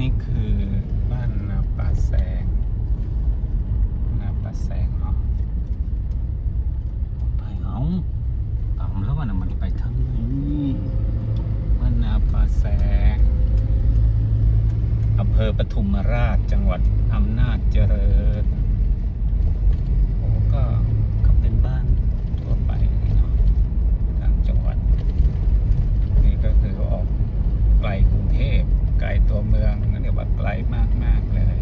นี่คือบ้านนาป่าแสงนาป่าแสงเนาะไปเอาตามแล้วว่านมันไปทางไหนบ้านนาป่าแสงอำเภอปทุมราชจังหวัดอำนาจเจริญโอ้ก็ก็เป็นบ้านทั่วไปเนาะทางจังหวัด นี่ก็คือออกไกลกรุงเทพ ไกลตัวเมืองนั่นเรียกว่าไกลมากๆเลย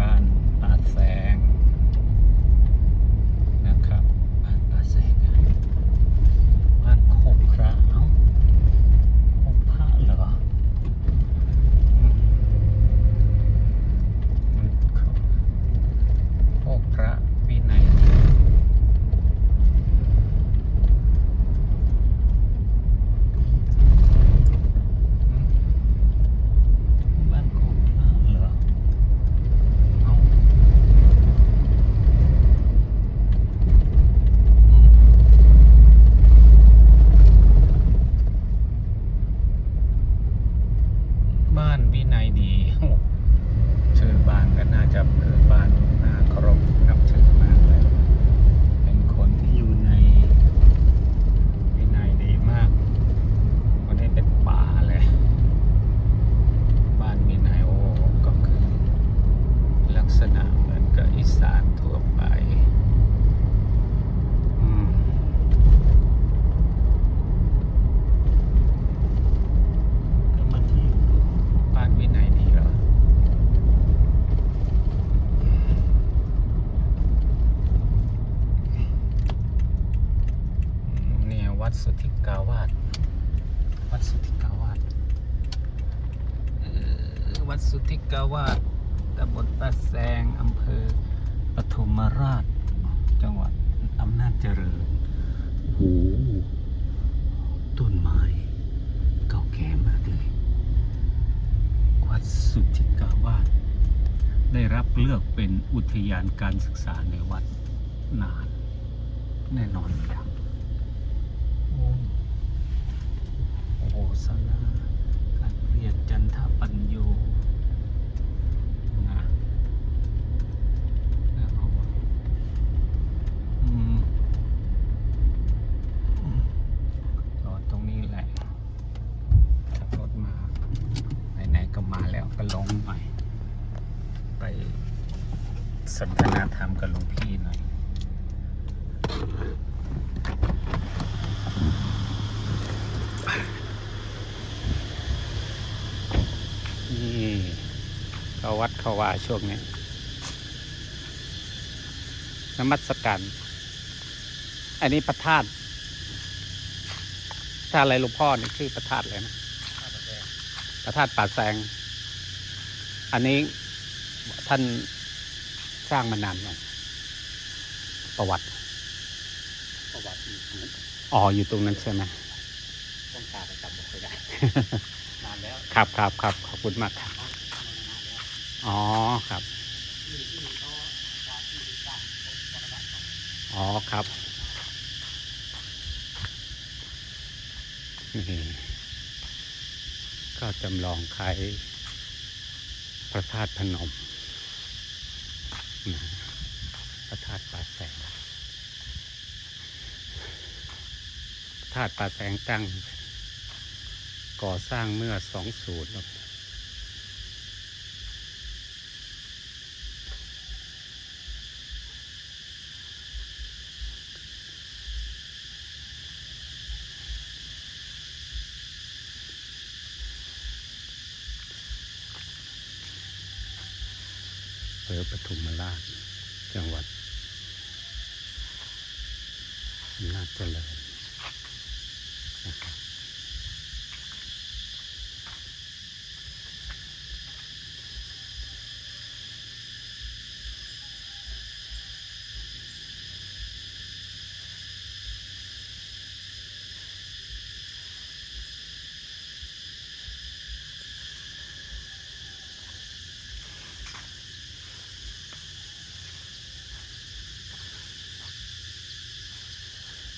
บ้านป่าแสงนะครับ บ้านป่าแสงอะบ้านโคกพระเอ้าโคกพระเหรออืมมันเขาโคกพระวินัย บ้านโคกพระเหรอ เอ้าอืมบ้านวินัยดีโอ้ชื่อบ้านก็น่าจะคือบ้านน่าเคารพนับถือมากเลย เป็นคนที่อยู่ใน วินัยดีมาก วันนี้เป็นป่าเลย บ้านวินัยโอก็คือ ลักษณะเหมือนกับอีสานทั่วไปอืมแล้วมาที่บ้านวินัยดีเหรออืมเนี่ย วัดสุทธิกาวาสวัดสุทธิกาวาสวัดสุทธิกาวาสตำบลป่าแซงอำเภอปทุมราช จังหวัดอำนาจเจริญโอ้ต้นไม้เก่าแก่มากเลย วัดสุทธิกาวาสได้รับเลือกเป็นอุทยานการศึกษาในวัดนาน แน่นอนอยู่แล้วโอ้โอ้โหสนาการเรียนจันทปัญโยนะแล้วเอาไว้อืมจอดตรงนี้แหละขับรถมา ไหนๆก็มาแล้ว ก็ลงหน่อย ไปสนทนาธรรมกับหลวงพี่หน่อยนี่เข้าวัดเข้าว่าช่วงนี้นมัสการ อันนี้ประธาตถ้าอะไรหลวงพ่อนี่ชื่อประธาตเลยนะ ประธาตป่าแซง อันนี้ท่านสร้างมานานยังประวัติ ประวัติอยู่ตรงนั้นอ๋ออยู่ตรงนั้นใช่ไหมต้องการจำไม่ได้นานแล้วครับครับครับขอบคุณมากครับนานแล้วอ๋อครับที่ที่เขาการที่สร้างของมรณะของอ๋อครับนี่ก็จำลองคล้าย พระธาตุพนมพระธาตุป่าแสงธาตุป่าแสงตั้ง ก่อสร้างเมื่อสองศูนย์ ภอปทุมราช จังหวัดอำนาจเจริญ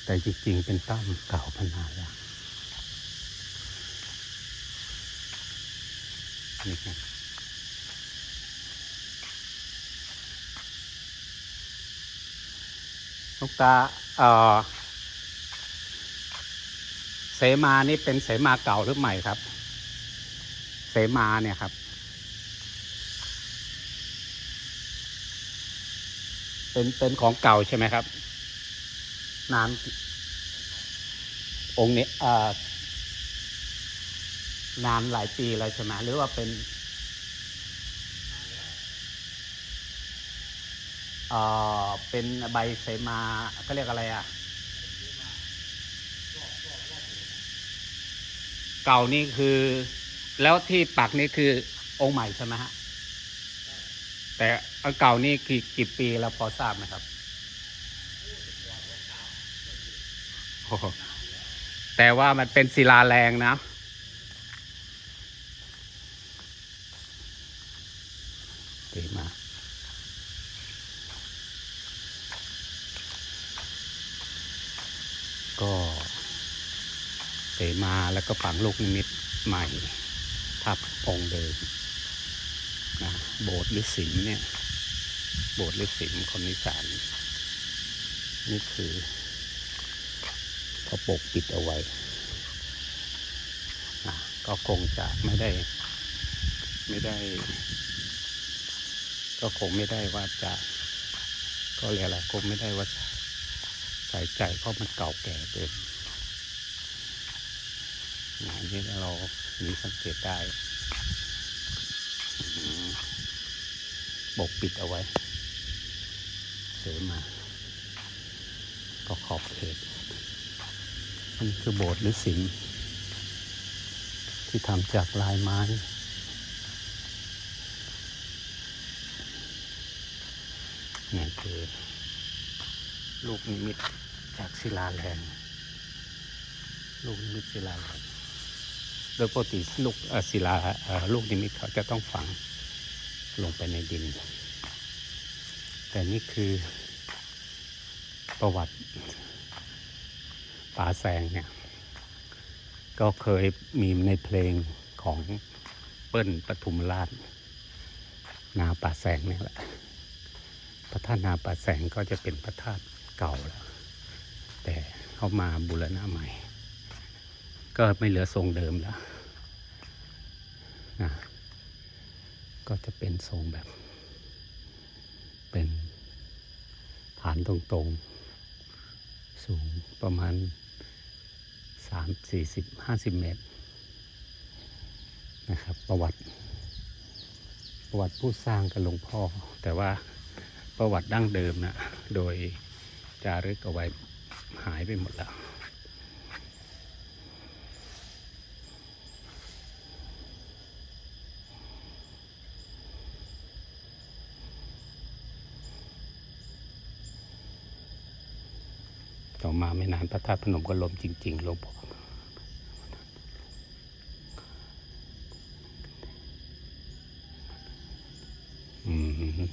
แต่จริงๆเป็นตั้มเก่าพนานแล้วนี่ฮะลูกตาเออเสมานี่เป็นเสมาเก่าหรือใหม่ครับ เสมาเนี่ยครับ เป็นเป็นของเก่าใช่ไหมครับ นานองค์นี้อ่านานหลายปีแล้วใช่ไหมหรือว่าเป็นเอ่อเป็นใบเสมาก็เรียกอะไรอะ เก่านี่คือ แล้วที่ปักนี่คือองค์ใหม่ใช่ไหมฮะ แต่อันเก่านี่กี่กี่ปีแล้วพอทราบไหมครับโอ้โห แต่ว่ามันเป็นศิลาแรงนะดีมา ก็เสมาแล้วก็ฝังลูกนิมิตใหม่ ทับองค์เดิมนะโบสถ์หรือสิมเนี่ย โบสถ์หรือสิมคนนิสานนี่คือ เขาปกปิดเอาไว้ ก็คงจะไม่ได้ ไม่ได้ ก็คงไม่ได้ว่าจะ ก็เรียกอะไรคงไม่ได้ว่าใส่ใจเพราะมันเก่าแก่เกินนี่เรามีสังเกตได้ปกปิดเอาไว้ เสมา ก็ขอบเขต มันคือโบสถ์หรือสิงที่ทำจากลายไม้ นี่คือลูกนิมิตจากศิลาแรงลูกนิมิตศิลาแรงโดยปกติลูกศิลาลูกนิมิตเขาจะต้องฝังลงไปในดิน แต่นี่คือประวัติ ป่าแสงเนี่ย ก็เคยมีในเพลงของเปิ้ลปทุมราช นาป่าแสงนี่แหละ พระธาตุนาป่าแสงก็จะเป็นพระธาตุเก่าแล้ว แต่เขามาบูรณะใหม่ ก็ไม่เหลือทรงเดิมแล้วนะก็จะเป็นทรงแบบ เป็นฐานตรงๆ สูงประมาณามสี่สิบห้าสิบเมตรนะครับ ประวัติ ประวัติผู้สร้างกับหลวงพ่อ แต่ว่าประวัติดั้งเดิมนะโดยจารึกเอาไว้หายไปหมดแล้ว มาไม่นานพระธาตุพนมก็ล้มจริงๆหลวงพ่ออืม